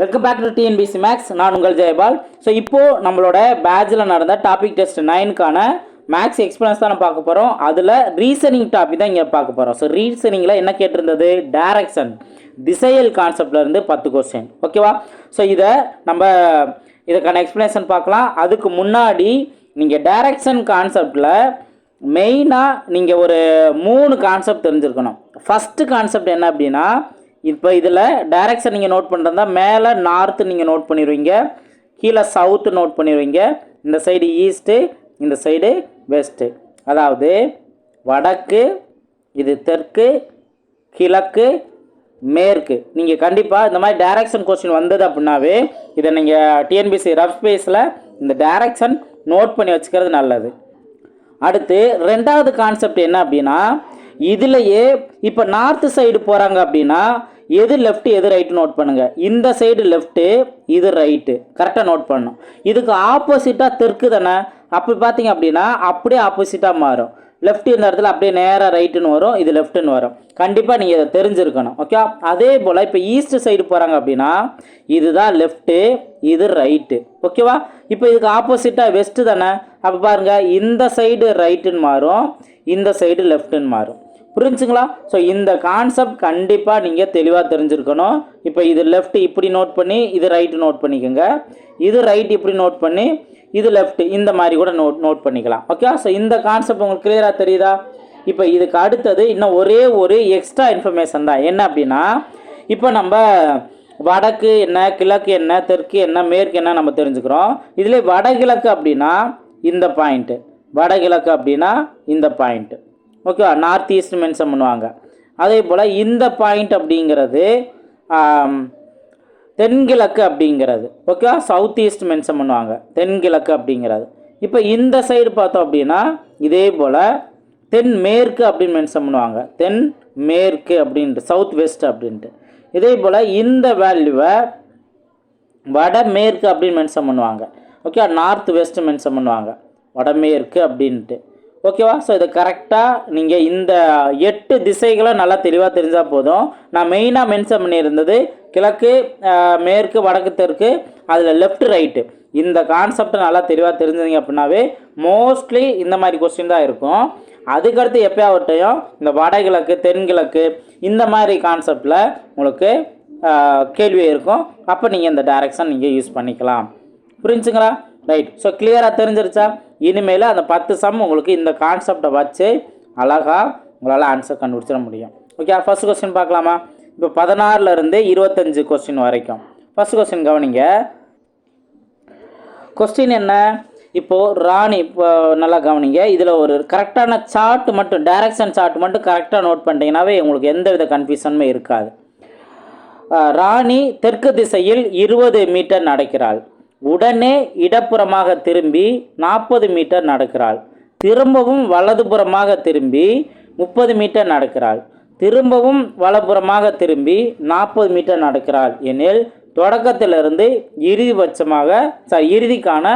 Welcome back to TNPSC maths நான் உங்கள் Jayapal. So இப்போது நம்மளோட பேட்சில் நடந்த டாபிக் டெஸ்ட் நைனுக்கான மேக்ஸ் எக்ஸ்பீரியன்ஸ் தான் பார்க்க போகிறோம் அதில் ரீசனிங் டாபிக் தான் இங்கே பார்க்க போகிறோம் ஸோ ரீசனிங்கில் என்ன கேட்டிருந்தது? டேரக்ஷன் திசையல் கான்செப்ட்லேருந்து பத்து கொஸ்டின் ஓகேவா ஸோ இதை நம்ம இதுக்கான எக்ஸ்ப்ளனேஷன் பார்க்கலாம். அதுக்கு முன்னாடி நீங்கள் டேரக்ஷன் கான்செப்டில் மெயினாக நீங்கள் ஒரு மூணு கான்செப்ட் தெரிஞ்சிருக்கணும். ஃபஸ்ட்டு கான்செப்ட் என்ன அப்படின்னா இப்போ இதில் டைரக்ஷன் நீங்கள் நோட் பண்ணுறதா மேலே நார்த்து நீங்கள் நோட் பண்ணிடுவீங்க கீழே சவுத்து நோட் பண்ணிடுவீங்க இந்த சைடு ஈஸ்ட்டு இந்த சைடு வெஸ்ட்டு அதாவது வடக்கு இது தெற்கு கிழக்கு மேற்கு. நீங்கள் கண்டிப்பாக இந்த மாதிரி டைரக்ஷன் கொஸ்டின் வந்தது அப்படின்னாவே இதை நீங்கள் டிஎன்பிசி ரஃப் ஸ்பேஸில் இந்த டைரக்ஷன் நோட் பண்ணி வச்சுக்கிறது நல்லது. அடுத்து ரெண்டாவது கான்செப்ட் என்ன அப்படின்னா இதுலயே இப்போ நார்த் சைடு போகிறாங்க அப்படின்னா எது லெஃப்ட் எது ரைட்டு நோட் பண்ணுங்க. இந்த சைடு லெஃப்ட்டு இது ரைட்டு கரெக்டாக நோட் பண்ணணும். இதுக்கு ஆப்போசிட்டாக தெற்கு தானே? அப்படி பார்த்தீங்க அப்படின்னா அப்படியே ஆப்போசிட்டாக மாறும். லெஃப்ட் இந்த இடத்துல அப்படியே நேராக ரைட்டுன்னு வரும் இது லெஃப்ட்டுன்னு வரும். கண்டிப்பாக நீங்கள் இதை தெரிஞ்சிருக்கணும் ஓகே அதே போல் இப்போ ஈஸ்ட் சைடு போகிறாங்க அப்படின்னா இதுதான் லெஃப்ட்டு இது ரைட்டு ஓகேவா இப்போ இதுக்கு ஆப்போசிட்டாக வெஸ்ட்டு தானே? அப்போ பாருங்கள் இந்த சைடு ரைட்டுன்னு மாறும் இந்த சைடு லெஃப்ட்டுன்னு மாறும். புரிஞ்சுங்களா? ஸோ இந்த கான்செப்ட் கண்டிப்பாக நீங்கள் தெளிவாக தெரிஞ்சுருக்கணும். இப்போ இது லெஃப்ட் இப்படி நோட் பண்ணி இது ரைட்டு நோட் பண்ணிக்கோங்க. இது ரைட் இப்படி நோட் பண்ணி இது லெஃப்ட் இந்த மாதிரி கூட நோட் நோட் பண்ணிக்கலாம். ஓகே ஸோ இந்த கான்செப்ட் உங்களுக்கு கிளியராக தெரியுதா? இப்போ இதுக்கு அடுத்தது இன்னும் ஒரே ஒரு எக்ஸ்ட்ரா இன்ஃபர்மேஷன் தான். என்ன அப்படின்னா இப்போ நம்ம வடக்கு என்ன கிழக்கு என்ன தெற்கு என்ன மேற்கு என்ன நம்ம தெரிஞ்சுக்கிறோம். இதில் வடகிழக்கு அப்படின்னா இந்த பாயிண்ட்டு வடகிழக்கு அப்படின்னா இந்த பாயிண்ட்டு ஓகேவா நார்த் ஈஸ்ட் மென்ஷன் பண்ணுவாங்க. அதே போல் இந்த பாயிண்ட் அப்படிங்கிறது தென்கிழக்கு அப்படிங்கிறது. ஓகேவா சவுத் ஈஸ்ட் மென்ஷன் பண்ணுவாங்க. தென்கிழக்கு அப்படிங்கிறது. இப்போ இந்த சைடு பார்த்தோம் அப்படின்னா இதே போல் தென் மேற்கு அப்படின்னு மென்ஷன் பண்ணுவாங்க. தென் மேற்கு அப்படின்ட்டு சவுத் வெஸ்ட் அப்படின்ட்டு. இதே போல் இந்த வேல்யூவை வடமேற்கு அப்படின்னு மென்ஷன் பண்ணுவாங்க. ஓகே நார்த் வெஸ்ட் மென்ஷன் பண்ணுவாங்க. வடமேற்கு அப்படின்ட்டு. ஓகேவா? ஸோ இதை கரெக்டாக நீங்கள் இந்த எட்டு திசைகளை நல்லா தெளிவாக தெரிஞ்சால் போதும். நான் மெயினாக மென்ஷன் பண்ணியிருந்தது கிழக்கு மேற்கு வடக்கு தெற்கு அதில் லெஃப்ட் ரைட்டு இந்த கான்செப்டை நல்லா தெளிவாக தெரிஞ்சதுங்க அப்படின்னாவே மோஸ்ட்லி இந்த மாதிரி கொஸ்டின் தான் இருக்கும். அதுக்கடுத்து எப்பயாவட்டையும் இந்த வடகிழக்கு தென்கிழக்கு இந்த மாதிரி கான்செப்டில் உங்களுக்கு கேள்வி இருக்கும். அப்போ நீங்கள் இந்த டைரக்ஷன் நீங்கள் யூஸ் பண்ணிக்கலாம். புரிஞ்சுங்களா? ரைட் ஸோ கிளியராக தெரிஞ்சிருச்சா? இனிமேல் அந்த பத்து சம் உங்களுக்கு இந்த கான்செப்டை வச்சு அழகாக உங்களால் ஆன்சர் கண்டுபிடிச்சிட முடியும். ஓகே ஃபர்ஸ்ட் கொஸ்டின் பார்க்கலாமா? இப்போ பதினாறுலேருந்து இருபத்தஞ்சு கொஸ்டின் வரைக்கும். ஃபர்ஸ்ட் கொஸ்டின் கவனிங்க. கொஸ்டின் என்ன? இப்போது ராணி இப்போ நல்லா கவனிங்க. இதில் ஒரு கரெக்டான சார்ட் மட்டும் டைரக்ஷன் சார்ட் மட்டும் கரெக்டாக நோட் பண்ணிட்டீங்கன்னாவே உங்களுக்கு எந்த வித கன்ஃபியூஷனுமே இருக்காது. ராணி தெற்கு திசையில் இருபது மீட்டர் நடக்கிறாள். உடனே இடப்புறமாக திரும்பி நாற்பது மீட்டர் நடக்கிறாள். திரும்பவும் வலதுபுறமாக திரும்பி முப்பது மீட்டர் நடக்கிறாள். திரும்பவும் வலப்புறமாக திரும்பி நாற்பது மீட்டர் நடக்கிறாள் எனில் தொடக்கத்திலிருந்து இறுதிபட்சமாக சாரி இறுதிக்கான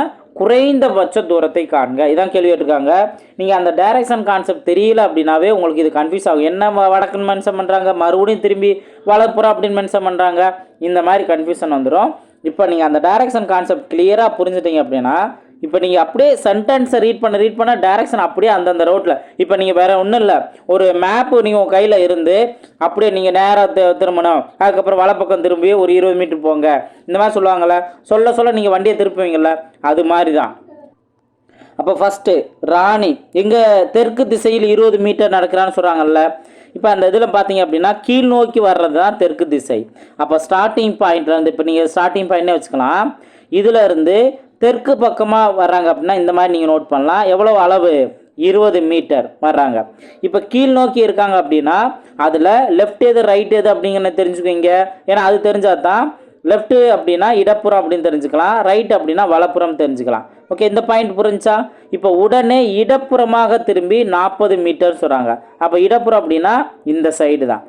குறைந்தபட்ச தூரத்தை காண்க. இதான் கேள்வி கேட்டிருக்காங்க. நீங்கள் அந்த டைரக்ஷன் கான்செப்ட் தெரியல அப்படின்னாவே உங்களுக்கு இது கன்ஃபியூஸ் ஆகும். என்ன வடக்குன்னு மென்ஷன் பண்ணுறாங்க மறுபடியும் திரும்பி வலப்புறம் அப்படின்னு மென்ஷன் பண்ணுறாங்க இந்த மாதிரி கன்ஃபியூஷன் வந்துடும் இப்போ நீங்கள் அந்த டைரக்ஷன் கான்செப்ட் கிளியராக புரிஞ்சுட்டீங்க அப்படின்னா இப்போ நீங்கள் அப்படியே சென்டென்ஸை ரீட் பண்ண ரீட் பண்ண டேரெக்ஷன் அப்படியே அந்தந்த ரோட்டில் இப்போ நீங்கள் வேறு ஒன்றும் இல்லை. ஒரு மேப்பு நீங்கள் உங்கள் கையில் இருந்து அப்படியே நீங்கள் நேராக திரும்பணும். அதுக்கப்புறம் வலப்பக்கம் திரும்பி ஒரு இருபது மீட்டர் போங்க. இந்த மாதிரி சொல்லுவாங்கள்ல சொல்ல சொல்ல நீங்கள் வண்டியை திருப்புவீங்கள்ல அது மாதிரி தான் அப்போ ஃபஸ்ட்டு ராணி எங்கள் தெற்கு திசையில் இருபது மீட்டர் நடக்கிறான்னு சொல்கிறாங்கல்ல இப்போ அந்த இதில் பார்த்தீங்க அப்படின்னா கீழ் நோக்கி வர்றது தான் தெற்கு திசை. அப்போ ஸ்டார்டிங் பாயிண்ட்லேருந்து இப்போ நீங்கள் ஸ்டார்டிங் பாயிண்ட்னே வச்சுக்கலாம். இதில் இருந்து தெற்கு பக்கமாக வர்றாங்க அப்படின்னா இந்த மாதிரி நீங்கள் நோட் பண்ணலாம். எவ்வளோ அளவு? இருபது மீட்டர் வர்றாங்க. இப்போ கீழ் நோக்கி இருக்காங்க அப்படின்னா அதில் லெஃப்ட் எது ரைட் எது அப்படிங்கிறத தெரிஞ்சுக்குவீங்க. ஏன்னா அது தெரிஞ்சால் தான் லெஃப்ட்டு அப்படின்னா இடப்புறம் அப்படின்னு தெரிஞ்சுக்கலாம். ரைட் அப்படின்னா வலப்புறம் தெரிஞ்சுக்கலாம். ஓகே இந்த பாயிண்ட் புரிஞ்சா? இப்போ உடனே இடப்புறமாக திரும்பி நாற்பது மீட்டர் சொல்கிறாங்க அப்போ இடப்புறம் அப்படின்னா இந்த சைடு தான்.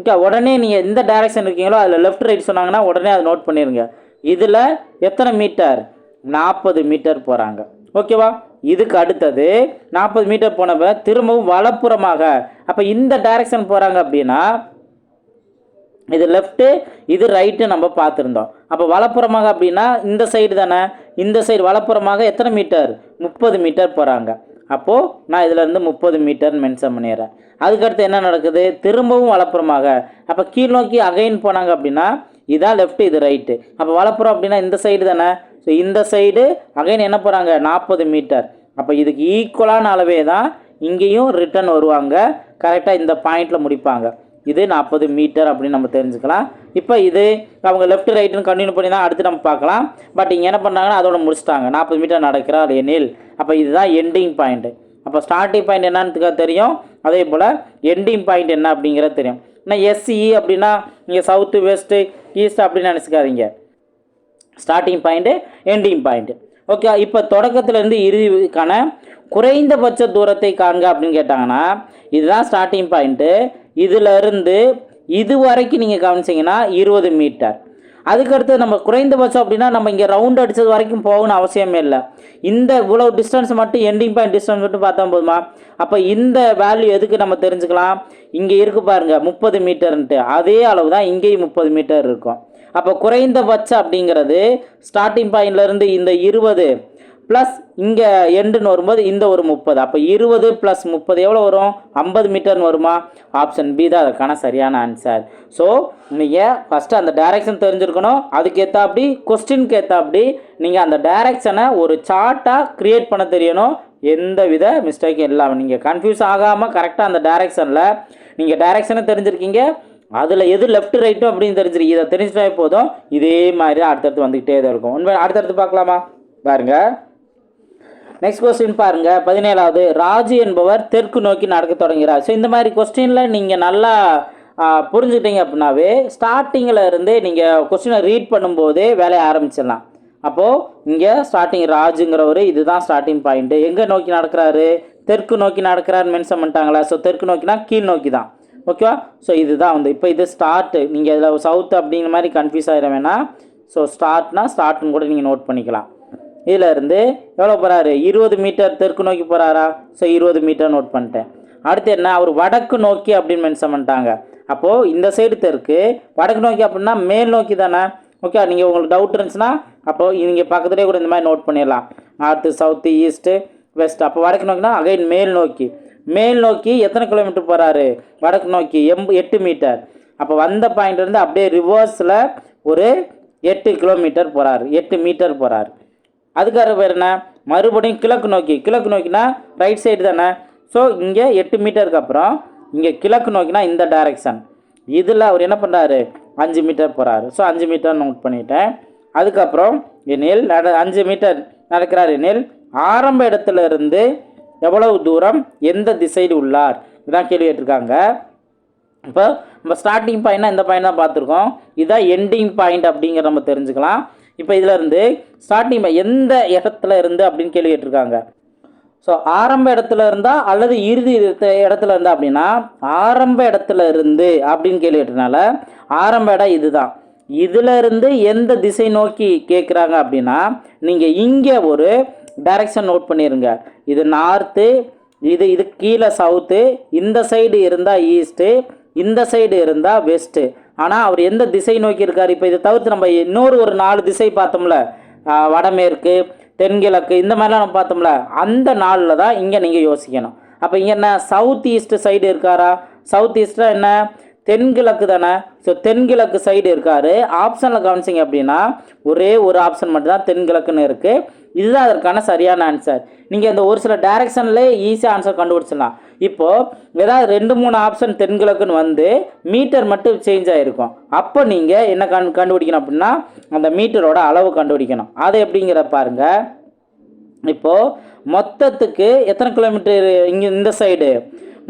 ஓகே உடனே நீங்கள் எந்த டைரக்ஷன் இருக்கீங்களோ அதில் லெஃப்ட் ரைட் சொன்னாங்கன்னா உடனே அதை நோட் பண்ணிடுங்க இதில் எத்தனை மீட்டர் நாற்பது மீட்டர் போகிறாங்க ஓகேவா இதுக்கு அடுத்தது நாற்பது மீட்டர் போனவ திரும்பவும் வலப்புறமாக. அப்போ இந்த டைரக்ஷன் போகிறாங்க அப்படின்னா இது லெஃப்ட்டு இது ரைட்டு நம்ம பார்த்துருந்தோம். அப்போ வலப்புறமாக அப்படின்னா இந்த சைடு தானே? இந்த சைடு வலப்புறமாக எத்தனை மீட்டர் முப்பது மீட்டர் போகிறாங்க அப்போது நான் இதிலேருந்து முப்பது மீட்டர் மென்ஷன் பண்ணிடுறேன். அதுக்கடுத்து என்ன நடக்குது? திரும்பவும் வலப்புறமாக. அப்போ கீழ் நோக்கி அகைன் போனாங்க அப்படின்னா இதான் லெஃப்ட் இது ரைட்டு அப்போ வலப்புறம் அப்படின்னா இந்த சைடு தானே? ஸோ இந்த சைடு அகைன் என்ன போகிறாங்க நாற்பது மீட்டர் அப்போ இதுக்கு ஈக்குவலான அளவே தான் இங்கேயும் ரிட்டர்ன் வருவாங்க. கரெக்டாக இந்த பாயிண்டில் முடிப்பாங்க. இது நாற்பது மீட்டர் அப்படின்னு நம்ம தெரிஞ்சுக்கலாம். இப்போ இது அவங்க லெஃப்ட் ரைட்டுன்னு கண்டினியூ பண்ணி தான் அடுத்து நம்ம பார்க்கலாம். பட் இங்கே என்ன பண்ணாங்கன்னா அதோட முடிச்சிட்டாங்க. நாற்பது மீட்டர் நடக்கிறார் எனில் அப்போ இதுதான் எண்டிங் பாயிண்ட்டு அப்போ ஸ்டார்டிங் பாயிண்ட் என்னன்னு தெரியும். அதே போல் எண்டிங் பாயிண்ட் என்ன அப்படிங்கிறது தெரியும். ஏன்னா எஸ்சிஇ அப்படின்னா நீங்கள் சவுத்து வெஸ்ட்டு ஈஸ்ட் அப்படின்னு நினச்சிக்காதீங்க. Starting point ending point okay இப்போ தொடக்கத்துலேருந்து இறுதிக்கான குறைந்தபட்ச தூரத்தை காண்க அப்படின்னு கேட்டாங்கன்னா இதுதான் ஸ்டார்டிங் பாயிண்ட்டு இதிலிருந்து இது வரைக்கும் நீங்கள் கவனிச்சிங்கன்னா இருபது மீட்டர். அதுக்கடுத்து நம்ம குறைந்தபட்சம் அப்படின்னா நம்ம இங்கே ரவுண்ட் அடித்தது வரைக்கும் போகணும்னு அவசியமே இல்லை. இந்த இவ்வளோ டிஸ்டன்ஸ் மட்டும் எண்டிங் பாயிண்ட் டிஸ்டன்ஸ் மட்டும் பார்த்தா போதுமா? அப்போ இந்த வேல்யூ எதுக்கு நம்ம தெரிஞ்சுக்கலாம்? இங்கே இருக்கு பாருங்கள் முப்பது மீட்டர்ன்ட்டு. அதே அளவு தான் இங்கேயும் முப்பது மீட்டர் இருக்கும். அப்போ குறைந்தபட்சம் அப்படிங்கிறது ஸ்டார்டிங் பாயிண்ட்லேருந்து இந்த இருபது ப்ளஸ் இங்கே எண்டுன்னு வரும்போது இந்த ஒரு முப்பது. அப்போ இருபது ப்ளஸ் முப்பது எவ்வளோ வரும்? ஐம்பது மீட்டர்னு வருமா? ஆப்ஷன் பி தான். அதற்கான சரியான ஆன்சர் ஸோ நீங்கள் ஃபஸ்ட்டு அந்த டைரக்ஷன் தெரிஞ்சிருக்கணும். அதுக்கேற்ற அப்படி கொஸ்டினுக்கு ஏற்ற அப்படி நீங்கள் அந்த டைரக்ஷனை ஒரு சார்ட்டாக க்ரியேட் பண்ண தெரியணும். எந்த வித மிஸ்டேக்கும் இல்லாமல் நீங்கள் கன்ஃபியூஸ் ஆகாமல் கரெக்டாக அந்த டைரக்ஷனில் நீங்கள் டைரக்ஷனை தெரிஞ்சிருக்கீங்க. அதில் எது லெஃப்ட் ரைட்டும் அப்படின்னு தெரிஞ்சிருக்கு இதை தெரிஞ்சிட்டே போதும். இதே மாதிரி தான் அடுத்தடுத்து வந்துக்கிட்டே தான் இருக்கும். உண்மை அடுத்தடுத்து பார்க்கலாமா? பாருங்கள் நெக்ஸ்ட் கொஸ்டின் பாருங்க. பதினேழாவது ராஜு என்பவர் தெற்கு நோக்கி நடக்க தொடங்குகிறார். ஸோ இந்த மாதிரி கொஸ்டினில் நீங்கள் நல்லா புரிஞ்சுட்டீங்க புரிஞ்சுக்கிட்டீங்க அப்படின்னாவே ஸ்டார்டிங்கில் இருந்தே நீங்கள் கொஸ்டினை ரீட் பண்ணும்போதே வேலையை ஆரம்பிச்சிடலாம். அப்போது இங்கே ஸ்டார்டிங் ராஜுங்கிறவர் இதுதான் ஸ்டார்டிங் பாயிண்ட்டு எங்கே நோக்கி நடக்கிறாரு? தெற்கு நோக்கி நடக்கிறாரு மென்ஷன் பண்ணிட்டாங்களா? ஸோ தெற்கு நோக்கினா கீழ் நோக்கி தான் ஓகேவா ஸோ இதுதான் வந்து இப்போ இது ஸ்டார்ட்டு நீங்கள் இதில் சவுத் அப்படிங்கிற மாதிரி கன்ஃபியூஸ் ஆகிட வேணாம். ஸோ ஸ்டார்ட்னா ஸ்டார்ட்னு கூட நீங்கள் நோட் பண்ணிக்கலாம். இதில் இருந்து எவ்வளோ போகிறாரு இருபது மீட்டர் தெற்கு நோக்கி போகிறாரா ஸோ இருபது மீட்டர் நோட் பண்ணிட்டேன். அடுத்து என்ன? அவர் வடக்கு நோக்கி அப்படின்னு மென்ஷன் பண்ணிட்டாங்க. அப்போது இந்த சைடு தெற்கு வடக்கு நோக்கி அப்படின்னா மேல் நோக்கி தானே? ஓகே நீங்கள் உங்களுக்கு டவுட் இருந்துச்சுன்னா அப்போது நீங்கள் பக்கத்துலேயே கூட இந்த மாதிரி நோட் பண்ணிடலாம். நார்த்து சவுத்து ஈஸ்ட்டு வெஸ்ட் அப்போ வடக்கு நோக்கினா அகைன் மேல் நோக்கி. மேல் நோக்கி எத்தனை கிலோமீட்டர் போகிறாரு வடக்கு நோக்கி எம் எட்டு மீட்டர். அப்போ வந்த பாயிண்ட்லேருந்து அப்படியே ரிவர்ஸில் ஒரு எட்டு கிலோமீட்டர் போகிறாரு எட்டு மீட்டர் போகிறாரு அதுக்காக பேர் என்ன? மறுபடியும் கிழக்கு நோக்கி கிழக்கு நோக்கினா ரைட் சைடு தானே? ஸோ இங்கே எட்டு மீட்டருக்கு அப்புறம் இங்கே கிழக்கு நோக்கினா இந்த டைரக்ஷன் இதில் அவர் என்ன பண்ணுறாரு அஞ்சு மீட்டர் போகிறாரு ஸோ அஞ்சு மீட்டர் நோட் பண்ணிட்டேன். அதுக்கப்புறம் எனில் நட அஞ்சு மீட்டர் நடக்கிறார். எனில் ஆரம்ப இடத்துல இருந்து எவ்வளவு தூரம் எந்த திசையில் உள்ளார்? இதான் கேள்வி கேட்டிருக்காங்க. இப்போ நம்ம ஸ்டார்டிங் பாயிண்ட்னா இந்த பாயிண்ட் தான் பார்த்துருக்கோம். இதுதான் எண்டிங் பாயிண்ட் அப்படிங்கிற நம்ம தெரிஞ்சுக்கலாம். இப்போ இதில் இருந்து ஸ்டார்டிங் எந்த இடத்துல இருந்து அப்படின்னு கேள்வி கேட்டிருக்காங்க. ஸோ ஆரம்ப இடத்துல இருந்தால் அல்லது இறுதி இடத்துல இருந்தால் அப்படின்னா ஆரம்ப இடத்துல இருந்து அப்படின்னு கேள்வி கேட்டதுனால ஆரம்ப இடம் இதுதான். இதுலேருந்து எந்த திசை நோக்கி கேட்குறாங்க அப்படின்னா நீங்கள் இங்கே ஒரு டைரக்ஷன் நோட் பண்ணிடுங்க இது நார்த்து இது இது கீழே சவுத்து இந்த சைடு இருந்தால் ஈஸ்ட்டு இந்த சைடு இருந்தால் வெஸ்ட்டு ஆனால் அவர் எந்த திசை நோக்கி இருக்கார்? இப்போ இதை தவிர்த்து நம்ம இன்னொரு ஒரு நாலு திசை பார்த்தோம்ல வடமேற்கு தென்கிழக்கு இந்த மாதிரிலாம் நம்ம பார்த்தோம்ல அந்த நாளில் தான் இங்கே நீங்கள் யோசிக்கணும். அப்போ இங்கே என்ன சவுத் ஈஸ்ட் சைடு இருக்காரா? சவுத் ஈஸ்ட்டாக என்ன? தென்கிழக்கு தானே. ஸோ தென்கிழக்கு சைடு இருக்கார். ஆப்ஷனில் கவனிச்சிங்க அப்படின்னா ஒரே ஒரு ஆப்ஷன் மட்டும்தான் தென்கிழக்குன்னு இருக்குது இதுதான் அதற்கான சரியான ஆன்சர் நீங்கள் இந்த ஒரு சில டேரெக்ஷன்லேயே ஈஸியாக ஆன்சர் கண்டுபிடிச்சிடலாம். இப்போது ஏதாவது ரெண்டு மூணு ஆப்ஷன் தென்கிழக்குன்னு வந்து மீட்டர் மட்டும் சேஞ்ச் ஆகிருக்கும் அப்போ நீங்கள் என்ன கண் கண்டுபிடிக்கணும் அப்படின்னா அந்த மீட்டரோட அளவு கண்டுபிடிக்கணும். அது எப்படிங்கிற பாருங்க. இப்போது மொத்தத்துக்கு எத்தனை கிலோமீட்டர் இங்கே இந்த சைடு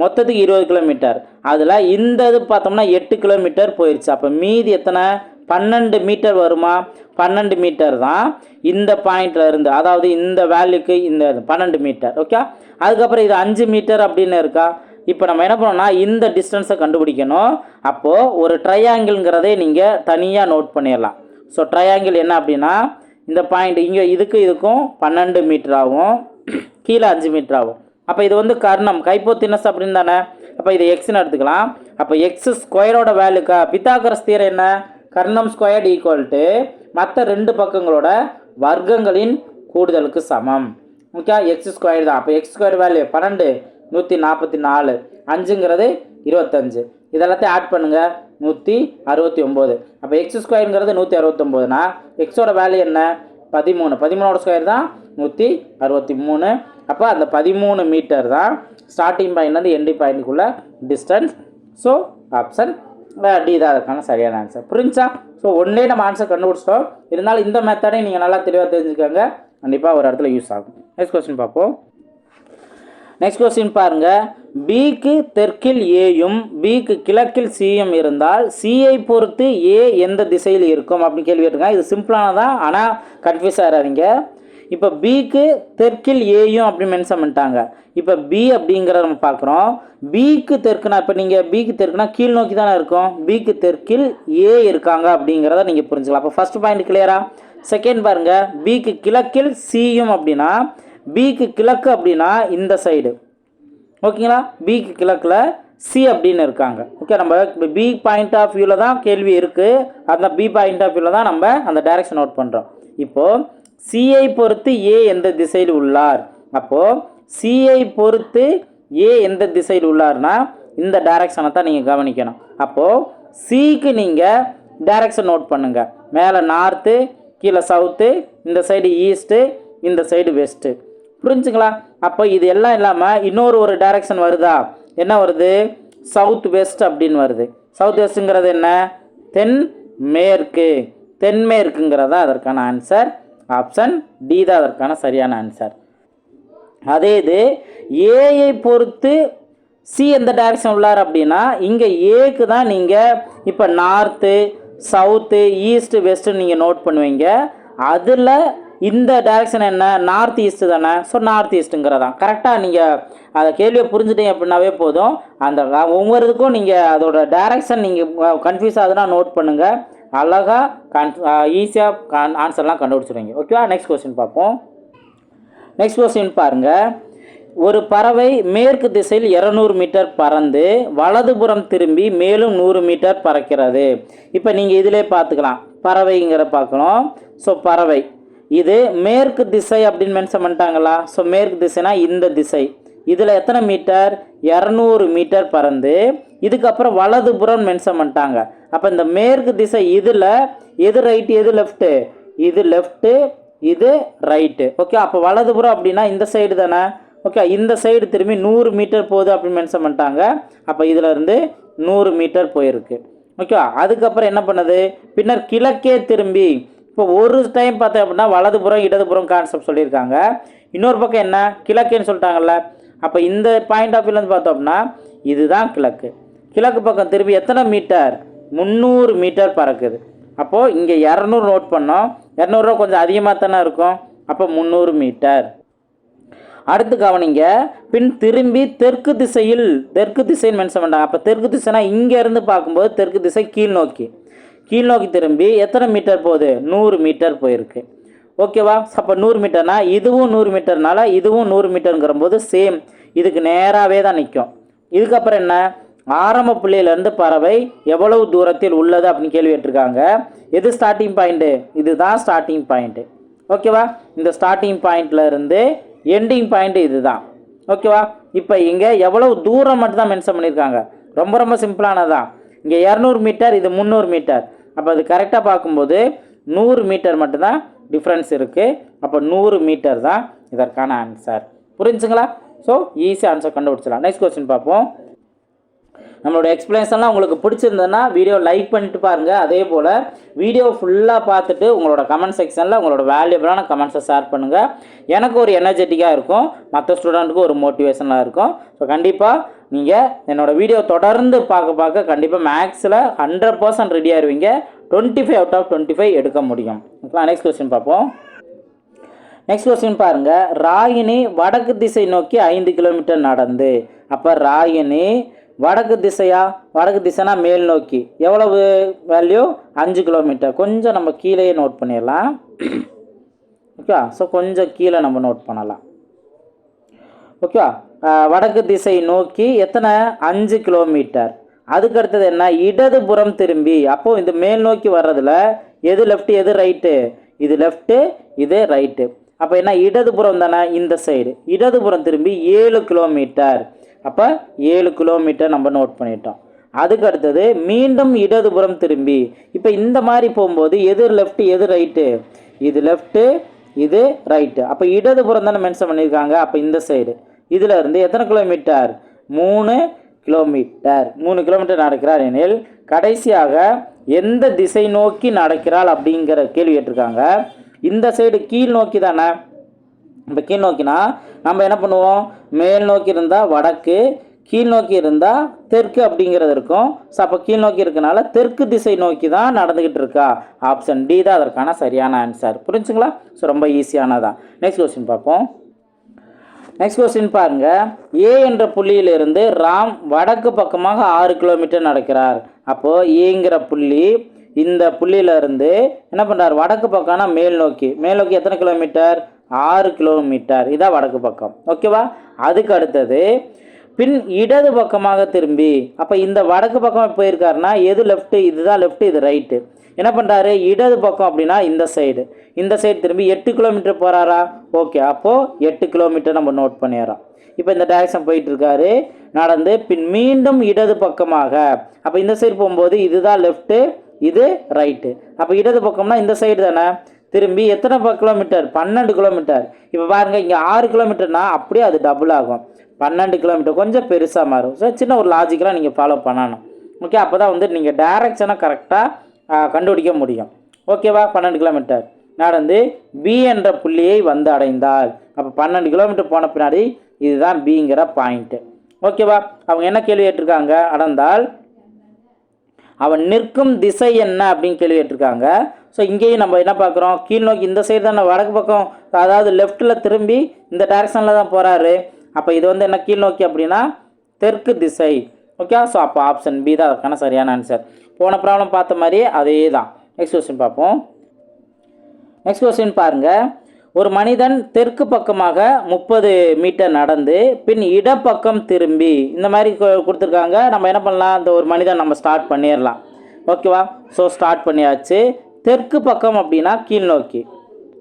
மொத்தத்துக்கு இருபது கிலோமீட்டர் அதில் இந்த இது பார்த்தோம்னா எட்டு கிலோமீட்டர் போயிடுச்சு அப்போ மீதி எத்தனை? பன்னெண்டு மீட்டர் வருமா? பன்னெண்டு மீட்டர் தான் இந்த பாயிண்ட்ல இருந்து அதாவது இந்த வேல்யூக்கு இந்த பன்னெண்டு மீட்டர் ஓகே அதுக்கப்புறம் இது அஞ்சு மீட்டர் அப்படின்னு இருக்கா? இப்போ நம்ம என்ன பண்ணோம்னா இந்த டிஸ்டன்ஸை கண்டுபிடிக்கணும். அப்போது ஒரு ட்ரையாங்கிள்ங்கிறதே நீங்கள் தனியாக நோட் பண்ணிடலாம். ஸோ ட்ரையாங்கிள் என்ன அப்படின்னா இந்த பாயிண்ட் இங்கே இதுக்கு இதுக்கும் பன்னெண்டு மீட்டர் ஆகும். கீழே அஞ்சு மீட்டர் ஆகும். அப்போ இது வந்து கர்ணம். கைப்போத்தினஸ் அப்படின்னு தானே? அப்போ இது எக்ஸ்னு எடுத்துக்கலாம். அப்போ எக்ஸ் ஸ்கொயரோட வேல்யூக்கா பித்தாகரஸ் தீரம் என்ன? கர்ணம் ஸ்கொயர்டு ஈக்குவல் டு மற்ற ரெண்டு பக்கங்களோட வர்க்கங்களின் கூடுதலுக்கு சமம். ஓகே எக்ஸ் ஸ்கொயர் தான். அப்போ எக்ஸ் ஸ்கொயர் வேல்யூ பன்னெண்டு நூற்றி நாற்பத்தி நாலு அஞ்சுங்கிறது இருபத்தஞ்சு. இதெல்லாத்தையும் ஆட் பண்ணுங்கள் நூற்றி அறுபத்தி ஒம்பது. அப்போ எக்ஸ் ஸ்கொயருங்கிறது நூற்றி அறுபத்தொம்போதுனா எக்ஸோட வேல்யூ என்ன? பதிமூணு. பதிமூணோட ஸ்கொயர் தான் நூற்றி அறுபத்தி மூணு. அப்போ அந்த பதிமூணு மீட்டர் தான் ஸ்டார்டிங் பாயிண்ட்லேருந்து எண்டிங் பாயிண்ட்டுக்குள்ள டிஸ்டன்ஸ் ஸோ ஆப்ஷன் டி தான் அதுக்கான சரியான ஆன்சர் புரிஞ்சா ஸோ ஒன்றே நம்ம ஆன்சர் கண்டுபிடிச்சிட்டோம். இருந்தாலும் இந்த மெத்தடையும் நீங்கள் நல்லா தெளிவாக தெரிஞ்சுக்கோங்க. கண்டிப்பாக ஒரு இடத்துல யூஸ் ஆகும். நெக்ஸ்ட் கொஸ்டின் பார்ப்போம். நெக்ஸ்ட் கொஸ்டின் பாருங்க. பிக்கு தெற்கில் ஏயும் பிக்கு கிழக்கில் சியும் இருந்தால் சியை பொறுத்து ஏ எந்த திசையில் இருக்கும் அப்படின்னு கேள்வி கேட்டிருக்காங்க. இது சிம்பிளானதான் ஆனால் கன்ஃபியூஸ் ஆகிறாதீங்க இப்போ பிக்கு தெற்கில் ஏயும் அப்படின்னு மென்ஷன் பண்ணிட்டாங்க. இப்போ பி அப்படிங்கிறத நம்ம பார்க்குறோம். பிக்கு தெற்குனா இப்போ நீங்கள் பிக்கு தெற்குனா கீழ் நோக்கி தானே இருக்கும். பிக்கு தெற்கில் ஏ இருக்காங்க அப்படிங்கிறத நீங்கள் புரிஞ்சுக்கலாம். அப்போ ஃபர்ஸ்ட் பாயிண்ட் கிளியரா செகண்ட் பாருங்கள் பிக்கு கிழக்கில் சியும் அப்படின்னா பிக்கு கிழக்கு அப்படின்னா இந்த சைடு ஓகேங்களா பிக்கு கிழக்கில் சி அப்படின்னு இருக்காங்க. ஓகே நம்ம பி பாயிண்ட் ஆஃப் வியூவில் தான் கேள்வி இருக்குது அந்த பி பாயிண்ட் ஆஃப் வியூவில் தான் நம்ம அந்த டைரக்ஷன் நோட் பண்ணுறோம் இப்போது சிஐ பொறுத்து ஏ எந்த திசையில் உள்ளார்? அப்போது சிஐ பொறுத்து ஏ எந்த திசையில் உள்ளார்னா இந்த டைரக்ஷனை தான் நீங்கள் கவனிக்கணும். அப்போது சிக்கு நீங்கள் டைரக்ஷன் நோட் பண்ணுங்கள் மேலே நார்த்து கீழே சவுத்து இந்த சைடு ஈஸ்ட்டு இந்த சைடு வெஸ்ட்டு புரிஞ்சுங்களா? அப்போ இது எல்லாம் இல்லாமல் இன்னொரு ஒரு டைரக்ஷன் வருதா? என்ன வருது? சவுத் வெஸ்ட் அப்படின்னு வருது. சவுத் வெஸ்ட்டுங்கிறது என்ன? தென் மேற்கு. தென்மேற்குங்கிறதா அதற்கான ஆன்சர் ஆப்ஷன் டி தான் அதற்கான சரியான ஆன்சர் அதே இது ஏஐ பொறுத்து சி எந்த டைரக்ஷன் உள்ளார் அப்படின்னா இங்கே ஏக்கு தான் நீங்கள் இப்போ நார்த்து சவுத்து ஈஸ்ட்டு வெஸ்ட்டு நீங்கள் நோட் பண்ணுவீங்க. அதில் இந்த டைரக்ஷன் என்ன? நார்த் ஈஸ்ட்டு தானே? ஸோ நார்த் ஈஸ்ட்டுங்கிறதான் கரெக்டாக நீங்கள் அதை கேள்வியை புரிஞ்சுட்டீங்க அப்படின்னாவே போதும். அந்த ஒவ்வொரு இதுக்கும் நீங்கள் அதோட டைரக்ஷன் நீங்கள் கன்ஃபியூஸ் ஆகுதுன்னா நோட் பண்ணுங்கள் அழகாக கன் ஈஸியாக ஆன்சர்லாம் கண்டுபிடிச்சிருவீங்க ஓகேவா நெக்ஸ்ட் கொஸ்டின் பார்ப்போம். நெக்ஸ்ட் கொஸ்டின் பாருங்கள் ஒரு பறவை மேற்கு திசையில் 200 மீட்டர் பறந்து வலதுபுறம் திரும்பி மேலும் நூறு மீட்டர் பறக்கிறது. இப்போ நீங்கள் இதிலே பார்த்துக்கலாம். பறவைங்கிற பார்க்கணும். ஸோ பறவை. இது மேற்கு திசை அப்படின்னு மென்ஷன் பண்ணிட்டாங்களா? ஸோ மேற்கு திசைனா இந்த திசை. இதில் எத்தனை மீட்டர்? இரநூறு மீட்டர் பறந்து இதுக்கப்புறம் வலதுபுறம் மென்ஷன் பண்ணிட்டாங்க. அப்போ இந்த மேற்கு திசை இதில் எது ரைட்டு எது லெஃப்ட்டு இது லெஃப்ட்டு இது ரைட்டு ஓகே அப்போ வலதுபுறம் அப்படின்னா இந்த சைடு தானே? ஓகே இந்த சைடு திரும்பி நூறு மீட்டர் போகுது அப்படின்னு மென்ஷன் பண்ணிட்டாங்க. அப்போ இதில் இருந்து நூறு மீட்டர் போயிருக்கு. ஓகே அதுக்கப்புறம் என்ன பண்ணுது? பின்னர் கிழக்கே திரும்பி இப்போ ஒரு டைம் பார்த்தேன் அப்படின்னா வலதுபுறம் இடதுபுறம் கான்செப்ட் சொல்லியிருக்காங்க. இன்னொரு பக்கம் என்ன? கிழக்குன்னு சொல்லிட்டாங்கல்ல. அப்போ இந்த பாயிண்ட் ஆஃப் வியூலேருந்து பார்த்தோம் அப்படின்னா இதுதான் கிழக்கு. கிழக்கு பக்கம் திரும்பி எத்தனை மீட்டர் முந்நூறு மீட்டர் பறக்குது. அப்போது இங்கே இரநூறு நோட் பண்ணோம். இரநூறுவா கொஞ்சம் அதிகமாக தானே இருக்கும். அப்போ முந்நூறு மீட்டர் அடுத்து கவனிங்க. பின் திரும்பி தெற்கு திசையில் தெற்கு திசைன்னு மென்ஷன் பண்ணாங்க அப்போ தெற்கு திசைனா இங்கேருந்து பார்க்கும்போது தெற்கு திசை கீழ் நோக்கி. கீழ் நோக்கி திரும்பி எத்தனை மீட்டர் போகுது? நூறு மீட்டர் போயிருக்கு. ஓகேவா அப்போ நூறு மீட்டர்னா இதுவும் நூறு மீட்டர்னால இதுவும் நூறு மீட்டருங்கிற போது சேம் இதுக்கு நேராகவே தான் நிற்கும் இதுக்கப்புறம் என்ன? ஆரம்ப புள்ளியிலேருந்து பறவை எவ்வளவு தூரத்தில் உள்ளது அப்படின்னு கேள்வி கேட்டிருக்காங்க. எது ஸ்டார்டிங் பாயிண்ட்டு இதுதான் ஸ்டார்டிங் பாயிண்ட்டு ஓகேவா இந்த ஸ்டார்டிங் பாயிண்ட்லேருந்து எண்டிங் பாயிண்ட் இதுதான். ஓகேவா இப்போ இங்கே எவ்வளோ தூரம் மட்டும் தான் மென்ஷன் பண்ணியிருக்காங்க. ரொம்ப ரொம்ப சிம்பிளானதான் இங்கே இரநூறு மீட்டர் இது முந்நூறு மீட்டர். அப்போ அது கரெக்டாக பார்க்கும்போது நூறு மீட்டர் மட்டும்தான் டிஃப்ரென்ஸ் இருக்குது அப்போ நூறு மீட்டர் தான் இதற்கான ஆன்சர் புரிஞ்சுங்களா? ஸோ ஈஸியாக ஆன்சர் கண்டுபிடிச்சலாம் நெக்ஸ்ட் கொஸ்டின் பார்ப்போம். நம்மளோட எக்ஸ்பிளேஷன்லாம் உங்களுக்கு பிடிச்சிருந்ததுன்னா வீடியோ லைக் பண்ணிட்டு பாருங்கள் அதே போல் வீடியோ ஃபுல்லாக பார்த்துட்டு உங்களோட கமெண்ட் செக்ஷனில் உங்களோட வேல்யூபிளான கமெண்ட்ஸை ஷேர் பண்ணுங்கள் எனக்கு ஒரு எனர்ஜெட்டிக்காக இருக்கும். மற்ற ஸ்டூடெண்ட்டுக்கும் ஒரு மோட்டிவேஷனாக இருக்கும். ஸோ கண்டிப்பாக நீங்கள் என்னோடய வீடியோ தொடர்ந்து பார்க்க பார்க்க கண்டிப்பாக மேக்ஸில் ஹண்ட்ரட் பர்சன்ட் ரெடி ஆயிடுவீங்க twenty five out of twenty five எடுக்க முடியும். ஓகேவா நெக்ஸ்ட் கொஸ்டின் பார்ப்போம். நெக்ஸ்ட் கொஸ்டின் பாருங்கள் ராகினி வடக்கு திசை நோக்கி ஐந்து கிலோமீட்டர் நடந்து. அப்போ ராகினி வடக்கு திசையா வடக்கு திசைனா மேல் நோக்கி. எவ்வளவு வேல்யூ அஞ்சு கிலோமீட்டர் கொஞ்சம் நம்ம கீழேயே நோட் பண்ணிடலாம். ஓகேவா? ஸோ கொஞ்சம் கீழே நம்ம நோட் பண்ணலாம். ஓகேவா? வடக்கு திசை நோக்கி எத்தனை? அஞ்சு கிலோமீட்டர் அதுக்கு அடுத்தது என்ன? இடதுபுறம் திரும்பி. அப்போது இந்த மேல் நோக்கி வர்றதில் எது லெஃப்ட் எது ரைட்டு இது லெஃப்ட்டு இது ரைட்டு அப்போ என்ன? இடதுபுறம் தானே? இந்த சைடு இடதுபுறம் திரும்பி ஏழு கிலோமீட்டர் அப்போ ஏழு கிலோமீட்டர் நம்ம நோட் பண்ணிட்டோம். அதுக்கு அடுத்தது மீண்டும் இடதுபுறம் திரும்பி. இப்போ இந்த மாதிரி போகும்போது எது லெஃப்ட் எது ரைட்டு இது லெஃப்ட்டு இது ரைட்டு அப்போ இடதுபுறம் தானே மென்ஷன் பண்ணியிருக்காங்க. அப்போ இந்த சைடு இதில் இருந்து எத்தனை கிலோமீட்டர் மூணு கிலோமீட்டர் மூணு கிலோமீட்டர் நடக்கிறார் எனில் கடைசியாக எந்த திசை நோக்கி நடக்கிறாள் அப்படிங்கிற கேள்வி கேட்டிருக்காங்க. இந்த சைடு கீழ் நோக்கி தானே? இப்போ கீழ் நோக்கினா நம்ம என்ன பண்ணுவோம்? மேல் நோக்கி இருந்தால் வடக்கு கீழ் நோக்கி இருந்தால் தெற்கு அப்படிங்கிறது இருக்கும். ஸோ அப்போ கீழ் நோக்கி இருக்கனால தெற்கு திசை நோக்கி தான் நடந்துக்கிட்டு இருக்கா? ஆப்ஷன் டி தான் அதற்கான சரியான ஆன்சர் புரிஞ்சுங்களா? ஸோ ரொம்ப ஈஸியானதான் நெக்ஸ்ட் கொஸ்டின் பார்ப்போம். நெக்ஸ்ட் கொஸ்டின் பாருங்க. ஏ என்ற புள்ளியிலிருந்து ராம் வடக்கு பக்கமாக ஆறு கிலோமீட்டர் நடக்கிறார். அப்போது ஏங்கிற புள்ளி இந்த புள்ளியிலிருந்து என்ன பண்ணுறார் வடக்கு பக்கம்னா மேல் நோக்கி. மேல் நோக்கி எத்தனை கிலோமீட்டர் ஆறு கிலோமீட்டர். இதான் வடக்கு பக்கம். ஓகேவா அதுக்கு அடுத்தது பின் இடது பக்கமாக திரும்பி அப்போ இந்த வடக்கு பக்கம் போயிருக்காருன்னா எது லெஃப்ட்டு இதுதான் லெஃப்ட் இது ரைட்டு என்ன பண்ணுறாரு இடது பக்கம் அப்படின்னா இந்த சைடு இந்த சைடு திரும்பி எட்டு கிலோமீட்டர் போகிறாரா ஓகே அப்போது எட்டு கிலோமீட்டர் நம்ம நோட் பண்ணிடுறோம். இப்போ இந்த டைரக்ஷன் போயிட்டுருக்காரு. நடந்து பின் மீண்டும் இடது பக்கமாக. அப்போ இந்த சைடு போகும்போது இதுதான் லெஃப்ட்டு இது ரைட்டு அப்போ இடது பக்கம்னா இந்த சைடு தானே? திரும்பி எத்தனை கிலோமீட்டர் பன்னெண்டு கிலோமீட்டர் இப்போ பாருங்கள் இங்கே ஆறு கிலோமீட்டர்னா அப்படியே அது டபுள் ஆகும். பன்னெண்டு கிலோமீட்டர் கொஞ்சம் பெருசாக மாறும். ஸோ சின்ன ஒரு லாஜிக்கலாக நீங்கள் ஃபாலோ பண்ணணும். ஓகே அப்போ தான் வந்து நீங்கள் டைரக்ஷனை கரெக்டாக கண்டுபிடிக்க முடியும். ஓகேவா பன்னெண்டு கிலோமீட்டர் நடந்து பி என்ற புள்ளியை வந்து அடைந்தால். அப்போ பன்னெண்டு கிலோமீட்டர் போன பின்னாடி இதுதான் பிங்கிற பாயிண்ட்டு ஓகேவா அவங்க என்ன கேள்வி கேட்டிருக்காங்க? அடந்தால் அவன் நிற்கும் திசை என்ன அப்படின்னு கேள்வி கேட்டிருக்காங்க. ஸோ இங்கேயும் நம்ம என்ன பார்க்குறோம்? கீழ் நோக்கி இந்த சைடு தான் வடக்கு பக்கம் அதாவது லெஃப்ட்டில் திரும்பி இந்த டைரக்ஷனில் தான் போகிறாரு அப்போ இது வந்து என்ன கீழ் நோக்கி அப்படின்னா தெற்கு திசை. ஓகே ஸோ அப்போ ஆப்ஷன் பி தான் அதுக்கான சரியான ஆன்சர் போன ப்ராப்ளம் பார்த்த மாதிரியே அதே தான் நெக்ஸ்ட் கொஸ்டின் பார்ப்போம். நெக்ஸ்ட் கொஸ்டின் பாருங்கள் ஒரு மனிதன் தெற்கு பக்கமாக முப்பது மீட்டர் நடந்து பின் இடப்பக்கம் திரும்பி. இந்த மாதிரி கொடுத்துருக்காங்க. நம்ம என்ன பண்ணலாம்? அந்த ஒரு மனிதன் நம்ம ஸ்டார்ட் பண்ணிடலாம். ஓகேவா ஸோ ஸ்டார்ட் பண்ணியாச்சு. தெற்கு பக்கம் அப்படின்னா கீழ் நோக்கி.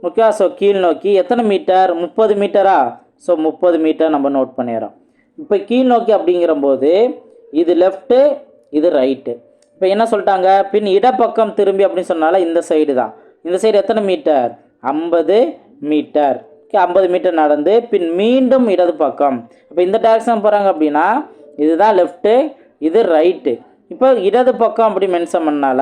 ஓகேவா ஸோ கீழ் நோக்கி. எத்தனை மீட்டர்? முப்பது மீட்டரா? ஸோ முப்பது மீட்டர் நம்ம நோட் பண்ணிடுறோம். இப்போ கீழ் நோக்கி அப்படிங்கிறபோது இது லெஃப்ட்டு இது ரைட்டு இப்போ என்ன சொல்லிட்டாங்க? பின் இடப்பக்கம் திரும்பி அப்படின்னு சொன்னால இந்த சைடு தான். இந்த சைடு எத்தனை மீட்டர்? ஐம்பது மீட்டர். ஐம்பது மீட்டர் நடந்து பின் மீண்டும் இடது பக்கம். இப்போ இந்த டேரக்ஷன் போகிறாங்க அப்படின்னா இதுதான் லெஃப்ட்டு இது ரைட்டு இப்போ இடது பக்கம் அப்படி மென்ஷன் பண்ணால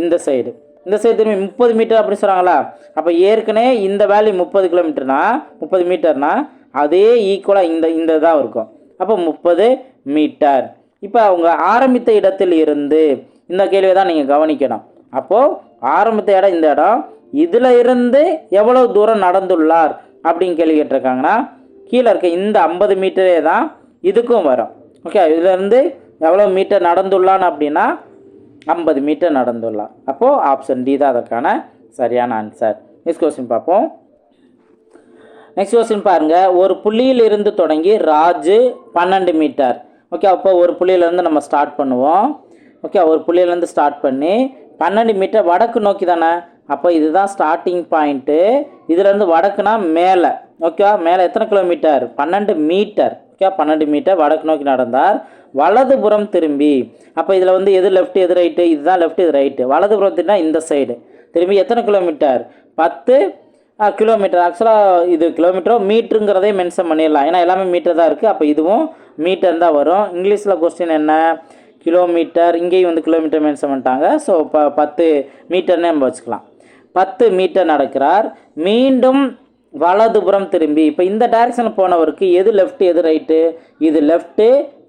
இந்த சைடு இந்த சைடு திரும்பி முப்பது மீட்டர் அப்படி சொல்கிறாங்களா அப்போ ஏற்கனவே இந்த வேல்யூ முப்பது கிலோமீட்டர்னா முப்பது மீட்டர்னா அதே ஈக்குவலாக இந்த இந்த தான் இருக்கும். அப்போ முப்பது மீட்டர். இப்போ அவங்க ஆரம்பித்த இடத்தில் இருந்து இந்த கேள்வியை தான் நீங்கள் கவனிக்கணும். அப்போது ஆரம்பித்த இடம் இந்த இடம் இதில் இருந்து எவ்வளோ தூரம் நடந்துள்ளார் அப்படின்னு கேள்வி கேட்டிருக்காங்கன்னா கீழே இருக்க இந்த ஐம்பது மீட்டரே தான் இதுக்கும் வரும். ஓகே இதுலேருந்து எவ்வளோ மீட்டர் நடந்துள்ளான் அப்படின்னா ஐம்பது மீட்டர் நடந்துள்ளார் அப்போது ஆப்ஷன் டி தான் அதற்கான சரியான ஆன்சர் நெக்ஸ்ட் கொஸ்டின் பார்ப்போம். நெக்ஸ்ட் கொஸ்டின் பாருங்கள் ஒரு புள்ளியில் இருந்து தொடங்கி ராஜு பன்னெண்டு மீட்டர். ஓகே அப்போ ஒரு புள்ளியிலேருந்து நம்ம ஸ்டார்ட் பண்ணுவோம். ஓகே ஒரு புள்ளியிலேருந்து ஸ்டார்ட் பண்ணி பன்னெண்டு மீட்டர் வடக்கு நோக்கி தானே அப்போ இதுதான் ஸ்டார்டிங் பாயிண்ட்டு இதுலேருந்து வடக்குனா மேலே. ஓகேவா மேலே எத்தனை கிலோமீட்டர் பன்னெண்டு மீட்டர் ஓகே பன்னெண்டு மீட்டர் வடக்கு நோக்கி நடந்தார். வலதுபுறம் திரும்பி. அப்போ இதில் வந்து எது லெஃப்ட் எது ரைட்டு இதுதான் லெஃப்ட் இது ரைட்டு வலதுபுறம் திரும்பினா இந்த சைடு திரும்பி எத்தனை கிலோமீட்டர் பத்து கிலோமீட்டர் ஆக்சுவலாக இது கிலோமீட்டரோ மீட்டருங்கிறதே மென்ஷன் பண்ணிடலாம். ஏன்னா எல்லாமே மீட்டர் தான் இருக்குது அப்போ இதுவும் மீட்டர் தான் வரும். இங்கிலீஷில் கொஸ்டின் என்ன? கிலோமீட்டர் இங்கேயும் வந்து கிலோமீட்டர் மென்ஷன் பண்ணிட்டாங்க. ஸோ ப பத்து மீட்டர்னே நம்ம வச்சுக்கலாம். பத்து மீட்டர் நடக்கிறார். மீண்டும் வலதுபுறம் திரும்பி. இப்போ இந்த டைரக்ஷனில் போனவருக்கு எது லெஃப்ட் எது ரைட்டு இது லெஃப்ட்டு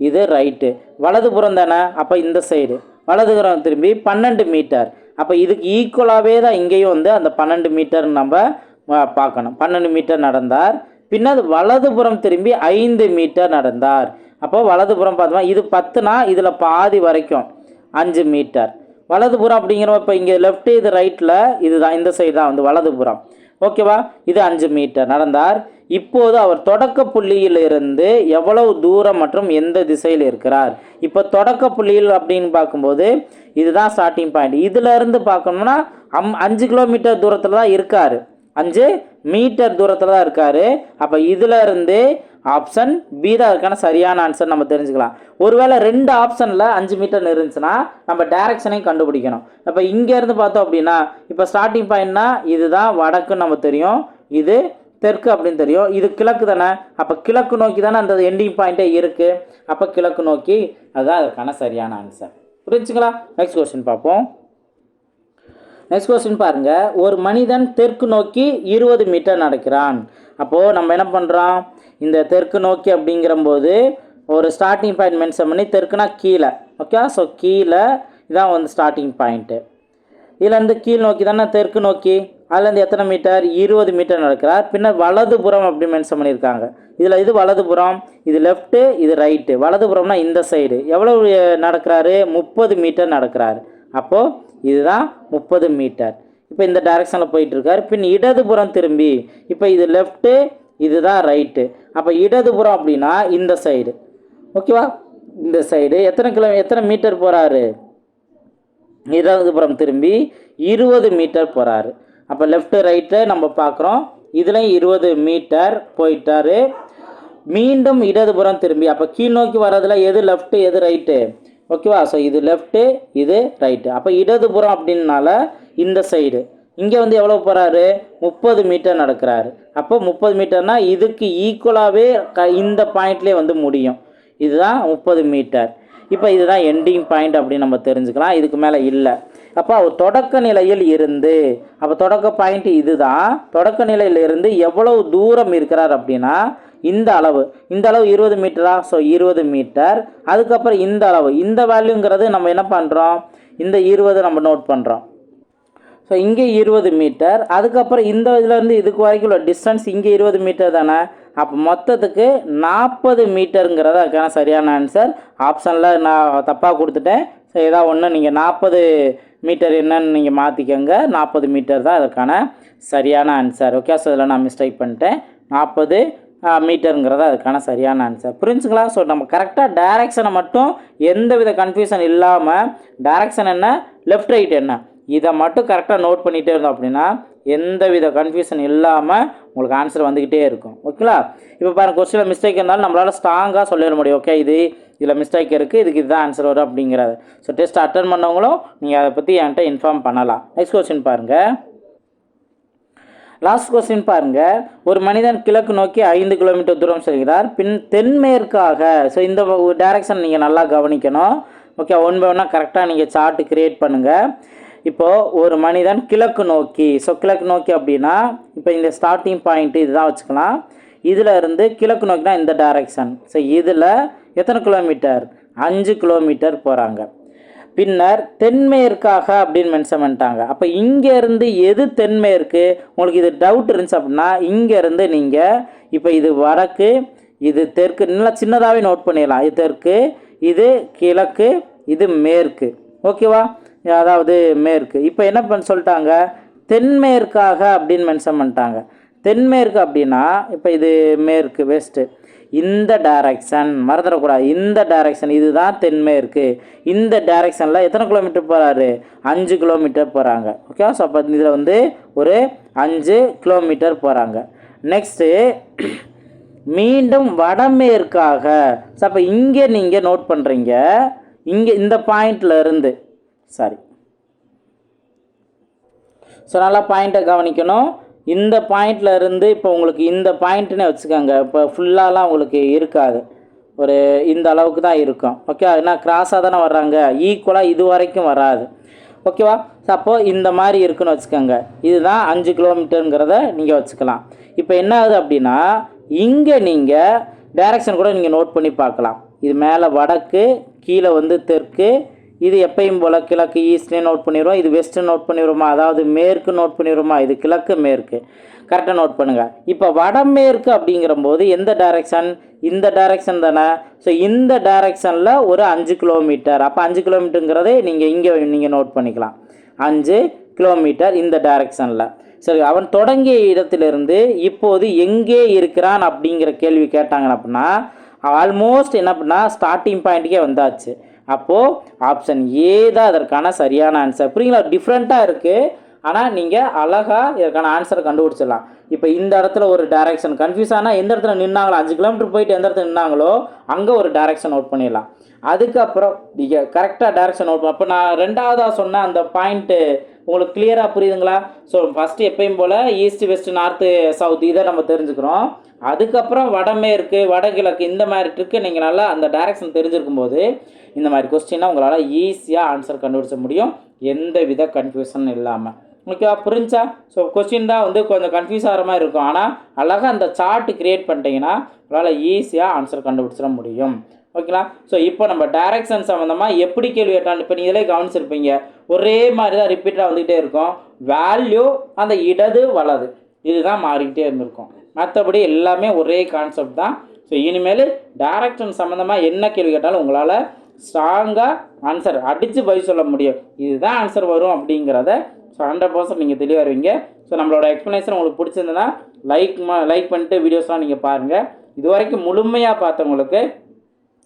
இது ரைட்டு வலதுபுறம் தானே? அப்போ இந்த சைடு வலதுபுறம் திரும்பி பன்னெண்டு மீட்டர். அப்போ இதுக்கு ஈக்குவலாகவே தான் இங்கேயும் வந்து அந்த பன்னெண்டு மீட்டர் நம்ம பார்க்கணும். பன்னெண்டு மீட்டர் நடந்தார். பின்னர் வலதுபுறம் திரும்பி ஐந்து மீட்டர் நடந்தார். அப்போ வலதுபுறம் பார்த்தோம்னா இது பத்துனா இதில் பாதி வரைக்கும் அஞ்சு மீட்டர். வலதுபுறம் அப்படிங்கிறப்ப இப்போ இங்கே லெஃப்ட் இது ரைட்டில் இதுதான் இந்த சைடு தான் வந்து வலதுபுறம். ஓகேவா இது அஞ்சு மீட்டர் நடந்தார். இப்போது அவர் தொடக்க புள்ளியிலிருந்து எவ்வளவு தூரம் மற்றும் எந்த திசையில் இருக்கிறார்? இப்போ தொடக்க புள்ளியில் அப்படின்னு பார்க்கும்போது இதுதான் ஸ்டார்டிங் பாயிண்ட் இதிலிருந்து பார்க்கணும்னா அம் அஞ்சு கிலோமீட்டர் தூரத்தில் தான் இருக்கார். அஞ்சு மீட்டர் தூரத்தில் தான் இருக்கார். அப்போ இதிலிருந்து ஆப்ஷன் பி தான் அதுக்கான சரியான ஆன்சர் நம்ம தெரிஞ்சுக்கலாம். ஒருவேளை ரெண்டு ஆப்ஷனில் அஞ்சு மீட்டர் இருந்துச்சுன்னா நம்ம டேரெக்ஷனையும் கண்டுபிடிக்கணும். இப்போ இங்கேருந்து பார்த்தோம் அப்படின்னா இப்போ ஸ்டார்டிங் பாயிண்ட்னா இதுதான் வடக்குன்னு நம்ம தெரியும். இது தெற்கு அப்படின்னு தெரியும். இது கிழக்கு தானே. அப்போ கிழக்கு நோக்கி தானே அந்த எண்டிங் பாயிண்ட்டே இருக்குது அப்போ கிழக்கு நோக்கி அதுதான் அதற்கான சரியான ஆன்சர் புரிஞ்சுங்களா? நெக்ஸ்ட் கொஸ்டின் பார்ப்போம். நெக்ஸ்ட் கொஸ்டின் பாருங்கள் ஒரு மனிதன் தெற்கு நோக்கி இருபது மீட்டர் நடக்கிறான். அப்போது நம்ம என்ன பண்ணுறோம் இந்த தெற்கு நோக்கி அப்படிங்கிறம்போது ஒரு ஸ்டார்டிங் பாயிண்ட் மென்ஷன் பண்ணி தெற்குனா கீழே. ஓகே ஸோ கீழே இதான் வந்து ஸ்டார்டிங் பாயிண்ட்டு இதுலேருந்து கீழ் நோக்கி தானே தெற்கு நோக்கி? அதுலேருந்து எத்தனை மீட்டர் இருபது மீட்டர் நடக்கிறார். பின்னர் வலதுபுறம் அப்படி மென்ஷன் பண்ணியிருக்காங்க. இதில் இது வலதுபுறம் இது லெஃப்ட்டு இது ரைட்டு வலதுபுறம்னா இந்த சைடு எவ்வளவு நடக்கிறாரு? முப்பது மீட்டர் நடக்கிறாரு. அப்போது இதுதான் முப்பது மீட்டர் இப்போ இந்த டைரக்ஷனில் போயிட்டுருக்கார் பின் இடதுபுறம் திரும்பி இப்போ இது லெஃப்ட்டு இதுதான் ரைட்டு அப்போ இடதுபுறம் அப்படின்னா இந்த சைடு ஓகேவா இந்த சைடு எத்தனை கிலோ எத்தனை மீட்டர் போகிறாரு இடதுபுறம் திரும்பி இருபது மீட்டர் போகிறாரு அப்போ லெஃப்ட்டு ரைட்டு நம்ம பார்க்குறோம். இதுலேயும் இருபது மீட்டர் போயிட்டாரு. மீண்டும் இடதுபுறம் திரும்பி அப்போ கீழ் நோக்கி வர்றதுல எது லெஃப்ட்டு எது ரைட்டு ஓகேவா ஸோ இது லெஃப்ட்டு இது ரைட்டு அப்போ இடதுபுறம் அப்படின்னால இந்த சைடு இங்கே வந்து எவ்வளோ போகிறாரு முப்பது மீட்டர் நடக்கிறாரு. அப்போ முப்பது மீட்டர்னால் இதுக்கு ஈக்குவலாகவே க இந்த பாயிண்ட்லேயே வந்து முடியும். இதுதான் முப்பது மீட்டர் இப்போ இதுதான் எண்டிங் பாயிண்ட் அப்படின்னு நம்ம தெரிஞ்சுக்கலாம். இதுக்கு மேலே இல்லை. அப்போ அவர் தொடக்க நிலையில் இருந்து அப்போ தொடக்க பாயிண்ட் இதுதான். தொடக்க நிலையில் இருந்து எவ்வளவு தூரம் இருக்கிறார் அப்படின்னா இந்த அளவு. இந்த அளவு இருபது மீட்டரா ஸோ இருபது மீட்டர் அதுக்கப்புறம் இந்த அளவு. இந்த வேல்யூங்கிறது நம்ம என்ன பண்ணுறோம் இந்த இருபது நம்ம நோட் பண்ணுறோம் ஸோ இங்கே இருபது மீட்டர் அதுக்கப்புறம் இந்த இதுலேருந்து இதுக்கு வரைக்கும் உள்ள டிஸ்டன்ஸ் இங்கே இருபது மீட்டர் தானே? அப்போ மொத்தத்துக்கு நாற்பது மீட்டருங்கிறது அதுக்கான சரியான ஆன்சர் ஆப்ஷனில் நான் தப்பாக கொடுத்துட்டேன். ஸோ ஏதாவது ஒன்று நீங்கள் நாற்பது மீட்டர் என்னன்னு நீங்கள் மாற்றிக்கோங்க நாற்பது மீட்டர் தான் அதுக்கான சரியான ஆன்சர் ஓகே ஸோ இதில் நான் மிஸ்டேக் பண்ணிட்டேன். நாற்பது மீட்டருங்கிறது அதுக்கான சரியான ஆன்சர் புரிஞ்சுங்களா? ஸோ நம்ம கரெக்டாக டைரக்ஷனை மட்டும் எந்த வித கன்ஃபியூஷன் இல்லாமல் டைரக்ஷன் என்ன? லெஃப்ட் ரைட் என்ன? இதை மட்டும் கரெக்டாக நோட் பண்ணிகிட்டே இருந்தோம் அப்படின்னா எந்த வித கன்ஃபியூஷன் இல்லாமல் உங்களுக்கு ஆன்சர் வந்துக்கிட்டே இருக்கும். ஓகேங்களா இப்போ பாருங்க கொஸ்டினில் மிஸ்டேக் இருந்தாலும் நம்மளால் ஸ்ட்ராங்காக சொல்லிட முடியும். ஓகே இது இதில் மிஸ்டேக் இருக்குது இதுக்கு இதுதான் ஆன்சர் வரும் அப்படிங்கிறது. ஸோ டெஸ்ட் அட்டன் பண்ணவங்களும் நீங்கள் அதை பற்றி என்கிட்ட இன்ஃபார்ம் பண்ணலாம். நெக்ஸ்ட் கொஸ்டின் பாருங்கள் லாஸ்ட் கொஸ்டின் பாருங்கள் ஒரு மனிதன் கிழக்கு நோக்கி ஐந்து கிலோமீட்டர் தூரம் செல்கிறார். பின் தென்மேற்காக ஸோ இந்த டைரக்ஷன் நீங்கள் நல்லா கவனிக்கணும். ஓகே ஒன் பை ஒன்னாக கரெக்டாக நீங்கள் சார்ட்டு கிரியேட் பண்ணுங்கள் இப்போது ஒரு மனிதன் கிழக்கு நோக்கி ஸோ கிழக்கு நோக்கி அப்படின்னா இப்போ இந்த ஸ்டார்டிங் பாயிண்ட்டு இதுதான் வச்சுக்கலாம். இதில் இருந்து கிழக்கு நோக்கினா இந்த டைரக்ஷன் ஸோ இதில் எத்தனை கிலோமீட்டர் அஞ்சு கிலோமீட்டர் போகிறாங்க பின்னர் தென்மேற்காக அப்படின்னு மென்ஷன் பண்ணிட்டாங்க. அப்போ இங்கேருந்து எது தென்மேற்கு? உங்களுக்கு இது டவுட் இருந்துச்சு அப்படின்னா இங்கேருந்து நீங்கள் இப்போ இது வடக்கு இது தெற்கு நல்லா சின்னதாகவே நோட் பண்ணிடலாம். இது தெற்கு இது கிழக்கு இது மேற்கு. ஓகேவா அதாவது மேற்கு. இப்போ என்ன பண்ண சொல்லிட்டாங்க? தென்மேற்காக அப்படின்னு மென்ஷன் பண்ணிட்டாங்க. தென்மேற்கு அப்படின்னா இப்போ இது மேற்கு வெஸ்ட்டு இந்த டைரக்ஷன் மறந்துடக்கூடாது. இந்த டைரக்ஷன் இதுதான் தென்மேற்கு. இந்த டைரக்ஷனில் எத்தனை கிலோமீட்டர் போகிறாரு அஞ்சு கிலோமீட்டர் போகிறாங்க ஓகே ஸோ அப்போ இதில் வந்து ஒரு அஞ்சு கிலோமீட்டர் போகிறாங்க நெக்ஸ்ட்டு மீண்டும் வடமேற்காக. ஸோ அப்போ இங்கே நீங்கள் நோட் பண்ணுறீங்க இங்கே இந்த பாயிண்ட்லேருந்து சாரி. ஸோ நல்லா பாயிண்ட்டை கவனிக்கணும். இந்த பாயிண்டில் இருந்து இப்போ உங்களுக்கு இந்த பாயிண்ட்னே வச்சுக்கோங்க. இப்போ ஃபுல்லாலாம் உங்களுக்கு இருக்காது. ஒரு இந்த அளவுக்கு தான் இருக்கும். ஓகே ஏன்னா கிராஸாக தானே வர்றாங்க. ஈக்குவலாக இது வரைக்கும் வராது. ஓகேவா அப்போது இந்த மாதிரி இருக்குன்னு வச்சுக்கோங்க. இதுதான் அஞ்சு கிலோமீட்டருங்கிறத நீங்கள் வச்சுக்கலாம். இப்போ என்ன ஆகுது அப்படின்னா இங்கே நீங்கள் டைரக்ஷன் கூட நீங்கள் நோட் பண்ணி பார்க்கலாம். இது மேலே வடக்கு கீழே வந்து தெற்கு இது எப்பையும் போல் கிழக்கு ஈஸ்ட்லேயே நோட் பண்ணிடுவோம் இது வெஸ்ட்டு நோட் பண்ணிடுவோமா அதாவது மேற்கு நோட் பண்ணிடுவோமா இது கிழக்கு மேற்கு. கரெக்டாக நோட் பண்ணுங்கள் இப்போ வடமேற்கு அப்படிங்கிறம்போது எந்த டைரெக்ஷன் இந்த டைரெக்ஷன் தானே. ஸோ இந்த டைரெக்ஷனில் ஒரு அஞ்சு கிலோமீட்டர் அப்போ அஞ்சு கிலோமீட்டருங்கிறதே நீங்கள் இங்கே நீங்கள் நோட் பண்ணிக்கலாம். அஞ்சு கிலோமீட்டர் இந்த டைரெக்ஷனில் சரி அவன் தொடங்கிய இடத்திலிருந்து இப்போது எங்கே இருக்கிறான் அப்படிங்கிற கேள்வி கேட்டாங்க அப்படின்னா ஆல்மோஸ்ட் என்ன பண்ணா ஸ்டார்டிங் பாயிண்ட்டுக்கே வந்தாச்சு. அப்போது ஆப்ஷன் ஏ தான் அதற்கான சரியான ஆன்சர் புரியுங்களா? டிஃப்ரெண்ட்டாக இருக்குது ஆனால் நீங்கள் அழகாக இதற்கான ஆன்சரை கண்டுபிடிச்சிடலாம். இப்போ இந்த இடத்துல ஒரு டைரக்ஷன் கன்ஃபியூஸ் ஆனால் எந்த இடத்துல நின்னாங்களோ அஞ்சு கிலோமீட்டர் போயிட்டு எந்த இடத்துல நின்னாங்களோ அங்கே ஒரு டைரக்ஷன் நோட் பண்ணிடலாம். அதுக்கப்புறம் நீங்கள் கரெக்டாக டைரக்ஷன் நோட் அப்போ நான் ரெண்டாவதாக சொன்ன அந்த பாயிண்ட்டு உங்களுக்கு கிளியராக புரியுதுங்களா? ஸோ ஃபஸ்ட்டு எப்பயும் போல் ஈஸ்ட் வெஸ்ட் நார்த்து சவுத் இதை நம்ம தெரிஞ்சுக்கிறோம். அதுக்கப்புறம் வடமேற்கு வடகிழக்கு இந்த மாதிரி ட்ரிக்கு நீங்கள் நல்லா அந்த டைரக்ஷன் தெரிஞ்சிருக்கும் போது இந்த மாதிரி கொஸ்டினாக உங்களால் ஈஸியாக ஆன்சர் கண்டுபிடிச்ச முடியும். எந்த வித கன்ஃபியூஷன் இல்லாமல் ஓகேவா புரிஞ்சா? ஸோ கொஸ்டின் தான் வந்து கொஞ்சம் கன்ஃபியூஸ் ஆகிற மாதிரி இருக்கும். ஆனால் அழகாக அந்த சார்ட் கிரியேட் பண்ணிட்டீங்கன்னா உங்களால் ஈஸியாக ஆன்சர் கண்டுபிடிச்சிட முடியும். ஓகேங்களா? ஸோ இப்போ நம்ம டைரக்ஷன் சம்மந்தமாக எப்படி கேள்வி கேட்டாலும் இப்போ நீங்களே கவனிச்சிருப்பீங்க. ஒரே மாதிரி தான் ரிப்பீட்டாக வந்துக்கிட்டே இருக்கும். வேல்யூ அந்த இடது வலது. இதுதான் மாறிக்கிட்டே இருந்திருக்கும். மற்றபடி எல்லாமே ஒரே கான்செப்ட் தான். ஸோ இனிமேல் டைரக்ஷன் சம்மந்தமாக என்ன கேள்வி கேட்டாலும் உங்களால் ஸ்ட்ராங்காக ஆன்சர் அடித்து பதில் சொல்ல முடியும். இதுதான் ஆன்சர் வரும் அப்படிங்கிறத ஸோ ஹண்ட்ரட் பர்சன்ட் நீங்கள் தெளிவாக வருவீங்க ஸோ நம்மளோட எக்ஸ்ப்ளனேஷன் உங்களுக்கு பிடிச்சிருந்ததுன்னா லைக் லைக் பண்ணிட்டு வீடியோஸ்லாம் நீங்கள் பாருங்கள் இது வரைக்கும் முழுமையாக பார்த்தவங்களுக்கு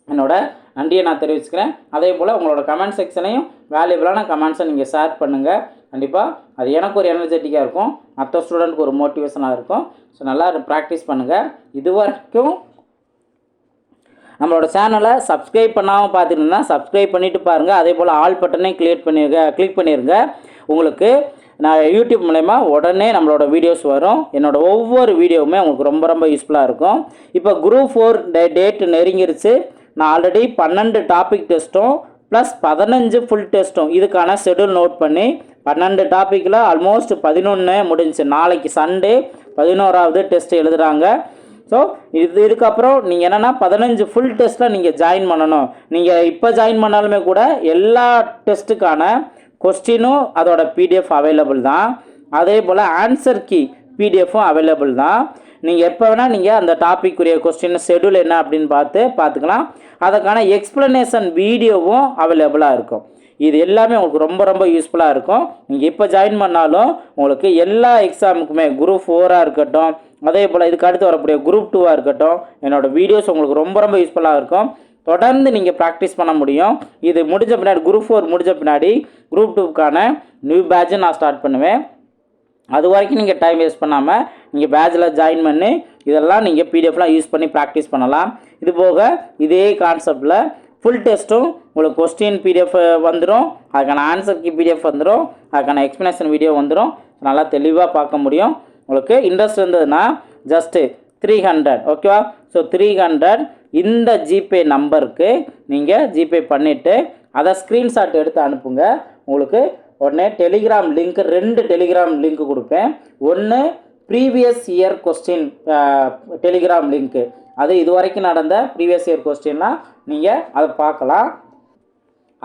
என்னோட நன்றியை நான் தெரிவிச்சுக்கிறேன். அதே போல் உங்களோட கமெண்ட் செக்ஷனையும் வேல்யூபிளான கமெண்ட்ஸை நீங்கள் ஷேர் பண்ணுங்கள் கண்டிப்பாக அது எனக்கு ஒரு எனர்ஜெட்டிக்காக இருக்கும். மற்ற ஸ்டூடெண்ட்க்கு ஒரு மோட்டிவேஷனாக இருக்கும். ஸோ நல்லா ப்ராக்டிஸ் பண்ணுங்கள் இது வரைக்கும் நம்மளோட சேனலை சப்ஸ்கிரைப் பண்ணாமல் பார்த்துருந்தா சப்ஸ்கிரைப் பண்ணிவிட்டு பாருங்கள் அதே போல் ஆல் பட்டனையும் கிளிக் பண்ணிருங்க கிளிக் பண்ணிடுங்க உங்களுக்கு நான் யூடியூப் மூலயமா உடனே நம்மளோட வீடியோஸ் வரும். என்னோட ஒவ்வொரு வீடியோவுமே உங்களுக்கு ரொம்ப ரொம்ப யூஸ்ஃபுல்லாக இருக்கும். இப்போ குரூப் ஃபோர் டே டேட் நெருங்கிருச்சு. நான் ஆல்ரெடி பன்னெண்டு டாபிக் டெஸ்ட்டும் ப்ளஸ் பதினஞ்சு ஃபுல் டெஸ்ட்டும் இதுக்கான ஷெடியூல் நோட் பண்ணி பன்னெண்டு டாப்பிக்கில் ஆல்மோஸ்ட் பதினொன்று முடிஞ்சு. நாளைக்கு சண்டே பதினோராவது டெஸ்ட் எழுதுகிறாங்க ஸோ இது இதுக்கப்புறம் நீங்கள் என்னென்னா பதினஞ்சு ஃபுல் டெஸ்ட்டில் நீங்கள் ஜாயின் பண்ணணும். நீங்கள் இப்போ ஜாயின் பண்ணாலுமே கூட எல்லா டெஸ்ட்டுக்கான கொஸ்டினும் அதோட பிடிஎஃப் அவைலபிள் தான். அதே போல் ஆன்சர் கீ பிடிஎஃப்பும் அவைலபிள் தான். நீங்கள் எப்போ வேணால் நீங்கள் அந்த டாபிக் உரிய கொஸ்டின் ஷெடியூல் என்ன அப்படின்னு பார்த்து பார்த்துக்கலாம். அதுக்கான எக்ஸ்ப்ளனேஷன் வீடியோவும் அவைலபிளாக இருக்கும். இது எல்லாமே உங்களுக்கு ரொம்ப ரொம்ப யூஸ்ஃபுல்லாக இருக்கும். நீங்கள் இப்போ ஜாயின் பண்ணாலும் உங்களுக்கு எல்லா எக்ஸாமுக்குமே குரூப் ஃபோராக இருக்கட்டும். அதே போல் இதுக்கு அடுத்து வரக்கூடிய குரூப் டூவாக இருக்கட்டும். என்னோடய வீடியோஸ் உங்களுக்கு ரொம்ப ரொம்ப யூஸ்ஃபுல்லாக இருக்கும். தொடர்ந்து நீங்கள் ப்ராக்டிஸ் பண்ண முடியும். இது முடிஞ்ச பின்னாடி குரூப் ஃபோர் முடிஞ்ச பின்னாடி குரூப் டூக்கான நியூ பேட்சை நான் ஸ்டார்ட் பண்ணுவேன். அது வரைக்கும் நீங்கள் டைம் வேஸ்ட் பண்ணாமல் நீங்கள் பேட்சில் ஜாயின் பண்ணி இதெல்லாம் நீங்கள் பிடிஎஃப்லாம் யூஸ் பண்ணி ப்ராக்டிஸ் பண்ணலாம். இது போக இதே கான்செப்டில் ஃபுல் டெஸ்ட்டும் உங்களுக்கு கொஸ்டின் பிடிஎஃப் வந்துடும் அதுக்கான ஆன்சருக்கு பிடிஎஃப் வந்துடும் அதுக்கான எக்ஸ்ப்ளனேஷன் வீடியோ வந்துடும் நல்லா தெளிவாக பார்க்க முடியும். உங்களுக்கு இன்ட்ரெஸ்ட் இருந்ததுன்னா ஜஸ்ட்டு த்ரீ ஹண்ட்ரட் ஓகேவா ஸோ த்ரீ ஹண்ட்ரட் இந்த ஜிபே நம்பருக்கு நீங்கள் ஜிபே பண்ணிவிட்டு அதை ஸ்க்ரீன்ஷாட் எடுத்து அனுப்புங்க. உங்களுக்கு உடனே டெலிகிராம் லிங்க் ரெண்டு டெலிகிராம் லிங்க் கொடுப்பேன். ஒன்று ப்ரீவியஸ் இயர் கொஸ்டின் டெலிகிராம் லிங்க்கு அது இது வரைக்கும் நடந்த ப்ரீவியஸ் இயர் கொஸ்டின்லாம் நீங்கள் அதை பார்க்கலாம்.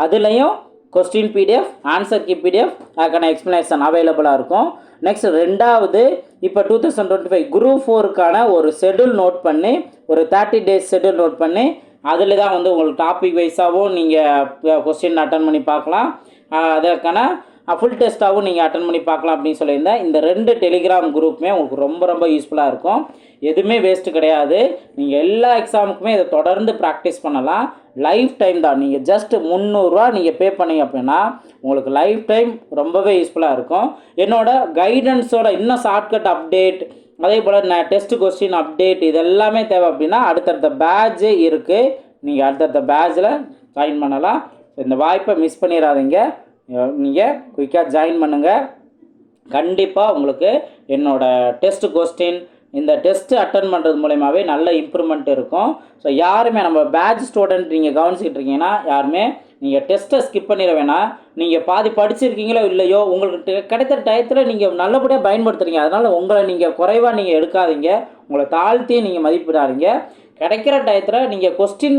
அதுலேயும் question PDF answer key PDF அதுக்கான எக்ஸ்ப்ளனேஷன் அவைலபிளாக இருக்கும். நெக்ஸ்ட் ரெண்டாவது இப்போ two thousand twenty five group ஃபோருக்கான ஒரு ஷெடியூல் நோட் பண்ணி ஒரு தேர்ட்டி டேஸ் ஷெடியூல் நோட் பண்ணி அதில் தான் வந்து உங்களுக்கு டாபிக் வைஸாகவும் நீங்கள் கொஸ்டின் அட்டன் பண்ணி பார்க்கலாம். அதற்கான ஃபுல் டெஸ்ட்டாகவும் நீங்கள் அட்டன் பண்ணி பார்க்கலாம் அப்படின்னு சொல்லியிருந்தேன். இந்த ரெண்டு டெலிகிராம் குரூப்புமே உங்களுக்கு ரொம்ப ரொம்ப யூஸ்ஃபுல்லாக இருக்கும். எதுவுமே வேஸ்ட்டு கிடையாது. நீங்கள் எல்லா எக்ஸாமுக்குமே இதை தொடர்ந்து ப்ராக்டிஸ் பண்ணலாம். லைஃப் டைம் தான். நீங்கள் ஜஸ்ட் முந்நூறுரூவா நீங்கள் பே பண்ணீங்க அப்படின்னா உங்களுக்கு லைஃப் டைம் ரொம்பவே யூஸ்ஃபுல்லாக இருக்கும். என்னோட கைடன்ஸோட இன்னும் ஷார்ட்கட் அப்டேட் அதே போல் நான் டெஸ்ட் கொஸ்டின் அப்டேட் இது எல்லாமே தேவை அப்படின்னா அடுத்தடுத்த பேட்ஜே இருக்குது நீங்கள் அடுத்தடுத்த பேட்சில் ஜாயின் பண்ணலாம். இந்த வாய்ப்பை மிஸ் பண்ணிடாதீங்க. நீங்கள் குயிக்காக ஜாயின் பண்ணுங்கள் கண்டிப்பாக உங்களுக்கு என்னோடய டெஸ்ட் கொஸ்டின் இந்த டெஸ்ட்டு அட்டன் பண்ணுறது மூலயமாவே நல்ல இம்ப்ரூவ்மெண்ட் இருக்கும். ஸோ யாருமே நம்ம பேட்ச் ஸ்டூடெண்ட் நீங்கள் கவனிச்சிக்கிட்டு இருக்கீங்கன்னா யாருமே நீங்கள் டெஸ்ட்டை ஸ்கிப் பண்ணிட வேணாம். நீங்கள் பாதி படிச்சிருக்கீங்களோ இல்லையோ உங்களுக்கு கிடைத்த டயத்தில் நீங்கள் நல்லபடியாக பயன்படுத்துறீங்க. அதனால் உங்களை நீங்கள் குறைவாக நீங்கள் எடுக்காதீங்க. உங்களை தாழ்த்தி நீங்கள் மதிப்பிடாதீங்க. கிடைக்கிற டயத்தில் நீங்கள் கொஸ்டின்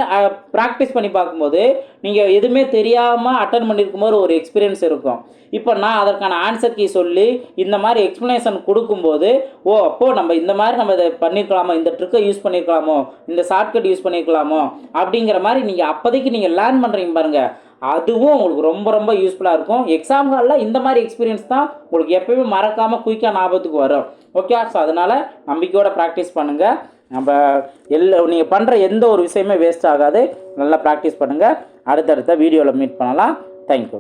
ப்ராக்டிஸ் பண்ணி பார்க்கும்போது நீங்கள் எதுவுமே தெரியாமல் அட்டன் பண்ணியிருக்கும் போது ஒரு எக்ஸ்பீரியன்ஸ் இருக்கும். இப்போ நான் அதற்கான ஆன்சர் கீ சொல்லி இந்த மாதிரி எக்ஸ்ப்ளனேஷன் கொடுக்கும்போது ஓ அப்போது நம்ம இந்த மாதிரி நம்ம இதை பண்ணியிருக்கலாமோ இந்த ட்ரிக்கை யூஸ் பண்ணியிருக்கலாமோ இந்த ஷார்ட்கட் யூஸ் பண்ணியிருக்கலாமோ அப்படிங்கிற மாதிரி நீங்கள் அப்போதைக்கு நீங்கள் லேர்ன் பண்ணுறீங்க பாருங்கள் அதுவும் உங்களுக்கு ரொம்ப ரொம்ப யூஸ்ஃபுல்லாக இருக்கும். எக்ஸாம் ஹாலில் இந்த மாதிரி எக்ஸ்பீரியன்ஸ் தான் உங்களுக்கு எப்பயுமே மறக்காமல் குயிக்காக ஞாபகத்துக்கு வரும். ஓகே ஸோ அதனால் நம்பிக்கையோட ப்ராக்டிஸ் பண்ணுங்கள் நம்ம எல்லா நீங்கள் பண்ணுற எந்த ஒரு விஷயமே வேஸ்ட் ஆகாது. நல்லா ப்ராக்டிஸ் பண்ணுங்கள் அடுத்தடுத்த வீடியோவில் மீட் பண்ணலாம். தேங்க்யூ